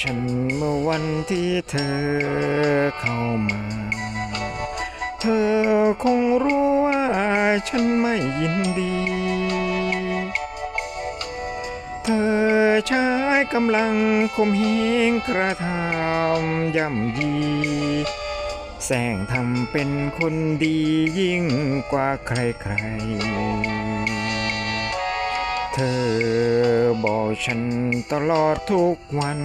ฉันเมื่อวันที่เธอเข้ามา เธอคงรู้ว่าฉันไม่ยินดี เธอใช้กำลังข่มเหงกระทำย่ำยีแสงทำเป็นคนดียิ่งกว่าใครๆ เธอ บอกฉันตลอดทุกวัน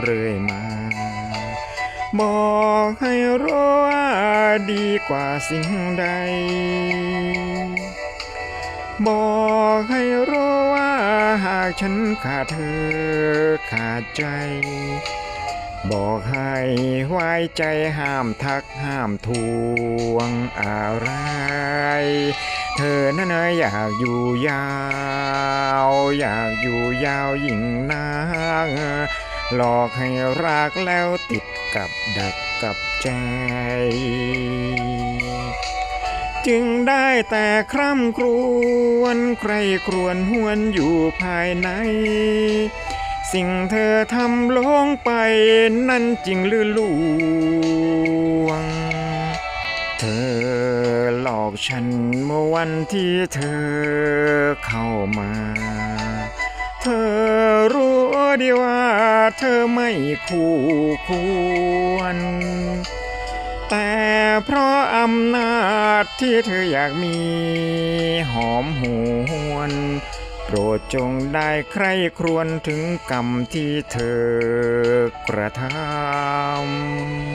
เรื่อยมา บอกให้รู้ว่าดีกว่าสิ่งใด บอกให้รู้ว่าหากฉันขาดเธอขาดใจ บอกให้ไว้ใจห้ามทักห้ามทวงอะไร เธอนั้นอยากอยู่ยาว อยากอยู่ยาวยิ่งนางหลอกให้รักแล้วติดกับดักกับใจ จึงได้แต่คร่ำครวญใครครวญหวนอยู่ภายใน สิ่งเธอทำลงไปนั่นจริงหรือลวง เธอหลอกฉันเมื่อวันที่เธอเข้ามา เธอรู้ดีว่าเธอไม่คู่ควร แต่เพราะอำนาจที่เธออยากมีหอมหวน โปรดจงได้ใครครวญถึงกรรมที่เธอกระทำ